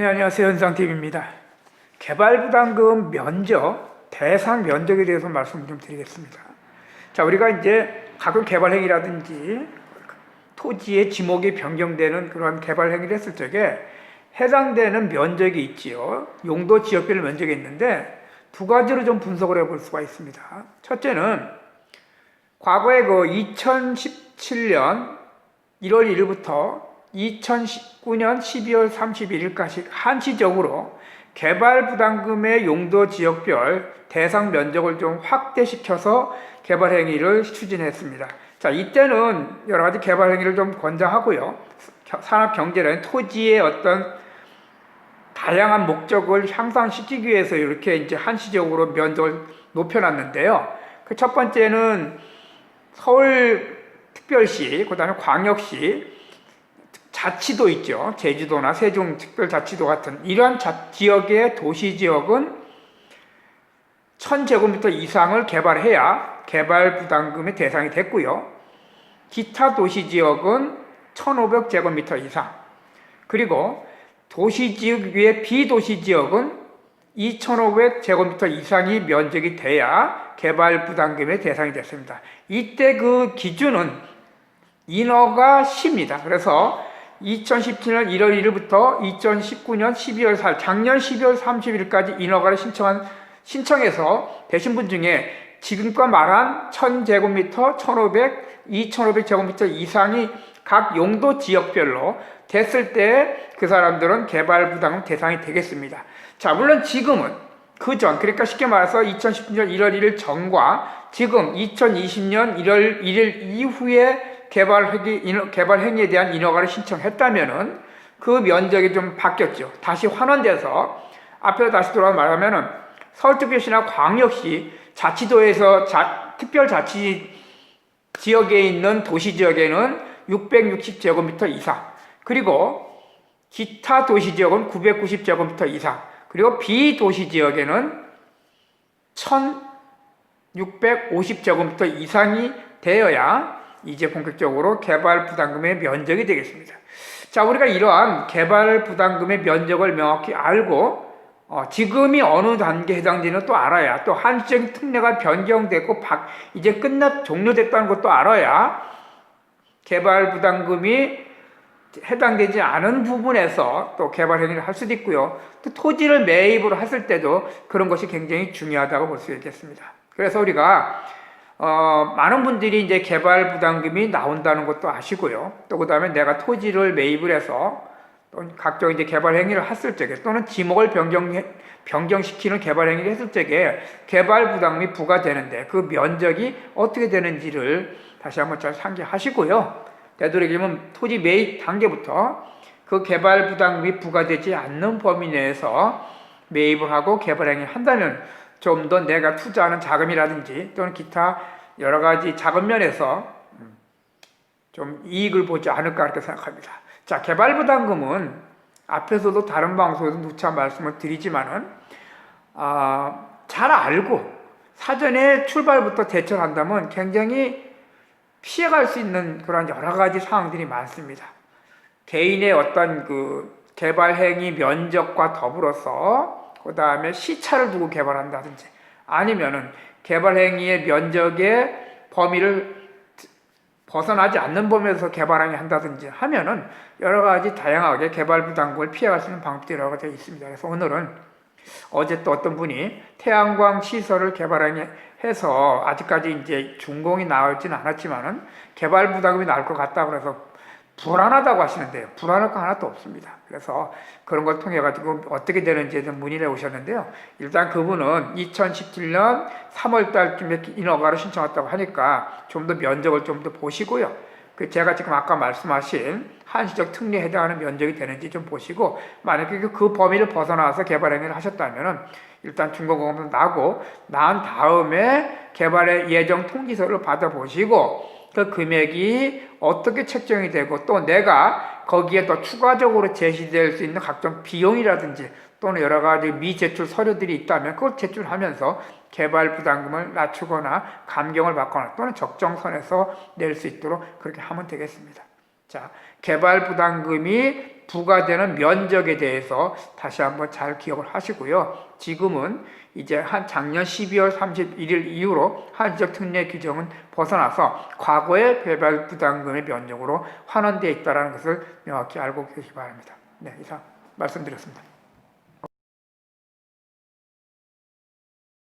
네, 안녕하세요. 현상TV입니다. 개발부담금 면적, 대상 면적에 대해서 말씀 좀 드리겠습니다. 자, 우리가 이제 가끔 개발행위라든지 토지의 지목이 변경되는 그런 개발행위를 했을 적에 해당되는 면적이 있지요. 용도 지역별 면적이 있는데 두 가지로 좀 분석을 해볼 수가 있습니다. 첫째는 과거에 그 2017년 1월 1일부터 2019년 12월 31일까지 한시적으로 개발 부담금의 용도 지역별 대상 면적을 좀 확대시켜서 개발 행위를 추진했습니다. 자, 이때는 여러 가지 개발 행위를 좀 권장하고요. 산업 경제는 토지의 어떤 다양한 목적을 향상시키기 위해서 이렇게 이제 한시적으로 면적을 높여놨는데요. 그 첫 번째는 서울 특별시, 그 다음에 광역시, 자치도 있죠. 제주도나 세종 특별자치도 같은 이러한 자, 지역의 도시 지역은 1000제곱미터 이상을 개발해야 개발 부담금의 대상이 됐고요. 기타 도시 지역은 1500제곱미터 이상. 그리고 도시 지역 위에 비도시 지역은 2500제곱미터 이상이 면적이 돼야 개발 부담금의 대상이 됐습니다. 이때 그 기준은 인허가 시입니다. 그래서 2017년 1월 1일부터 2019년 12월 4일, 작년 12월 30일까지 인허가를 신청한, 신청해서 되신 분 중에 지금과 말한 1000제곱미터, 1500, 2500제곱미터 이상이 각 용도 지역별로 됐을 때 그 사람들은 개발 부담금 대상이 되겠습니다. 자, 물론 지금은 그 전, 그러니까 쉽게 말해서 2010년 1월 1일 전과 지금 2020년 1월 1일 이후에 개발 행위, 개발 행위에 대한 인허가를 신청했다면은 그 면적이 좀 바뀌었죠. 다시 환원돼서 앞으로 다시 돌아 말하면은 서울특별시나 광역시 자치도에서 자, 특별자치 지역에 있는 도시 지역에는 660제곱미터 이상 그리고 기타 도시 지역은 990제곱미터 이상 그리고 비도시 지역에는 1650제곱미터 이상이 되어야 이제 본격적으로 개발 부담금의 면적이 되겠습니다. 자, 우리가 이러한 개발 부담금의 면적을 명확히 알고 어, 지금이 어느 단계에 해당되는 또 알아야 또 한시적인 특례가 변경됐고 박, 이제 끝났 종료됐다는 것도 알아야 개발 부담금이 해당되지 않은 부분에서 또 개발 행위를 할 수도 있고요. 또 토지를 매입을 했을 때도 그런 것이 굉장히 중요하다고 볼 수 있겠습니다. 그래서 우리가 어, 많은 분들이 이제 개발 부담금이 나온다는 것도 아시고요. 또 그다음에 내가 토지를 매입을 해서 또 각종 이제 개발 행위를 했을 적에 또는 지목을 변경 변경시키는 개발 행위를 했을 적에 개발 부담금이 부과되는데 그 면적이 어떻게 되는지를 다시 한번 잘 상기하시고요. 되도록이면 토지 매입 단계부터 그 개발 부담금이 부과되지 않는 범위 내에서 매입을 하고 개발 행위를 한다면 좀 더 내가 투자하는 자금이라든지 또는 기타 여러 가지 자금 면에서 좀 이익을 보지 않을까 이렇게 생각합니다. 자, 개발 부담금은 앞에서도 다른 방송에서 누차 말씀을 드리지만은 아, 잘 알고 사전에 출발부터 대처를 한다면 굉장히 피해갈 수 있는 그런 여러 가지 상황들이 많습니다. 개인의 어떤 그 개발 행위 면적과 더불어서 그 다음에 시차를 두고 개발한다든지 아니면은 개발 행위의 면적의 범위를 벗어나지 않는 범위에서 개발행위 한다든지 하면은 여러 가지 다양하게 개발 부담금을 피해갈 수 있는 방법들이 여러 가지 있습니다. 그래서 오늘은 어제 또 어떤 분이 태양광 시설을 개발해서 아직까지 이제 준공이 나올지는 않았지만은 개발 부담금이 나올 것 같다고 그래서 불안하다고 하시는데요. 불안할 거 하나도 없습니다. 그래서 그런 걸 통해 가지고 어떻게 되는지에 대한 문의를 오셨는데요. 일단 그분은 2017년 3월 달쯤에 인허가를 신청했다고 하니까 좀 더 면적을 좀 더 보시고요. 그 제가 지금 아까 말씀하신 한시적 특례에 해당하는 면적이 되는지 좀 보시고 만약에 그 범위를 벗어나서 개발 행위를 하셨다면은 일단 준공공도 나고 난 다음에 개발의 예정 통지서를 받아보시고 그 금액이 어떻게 책정이 되고 또 내가 거기에 더 추가적으로 제시될 수 있는 각종 비용이라든지 또는 여러 가지 미제출 서류들이 있다면 그걸 제출하면서 개발 부담금을 낮추거나 감경을 받거나 또는 적정선에서 낼 수 있도록 그렇게 하면 되겠습니다. 자, 개발 부담금이 부과되는 면적에 대해서 다시 한번 잘 기억을 하시고요. 지금은 이제 한 작년 12월 31일 이후로 한지적 특례 규정은 벗어나서 과거의 개발 부담금의 면적으로 환원되어 있다는 것을 명확히 알고 계시기 바랍니다. 네, 이상 말씀드렸습니다.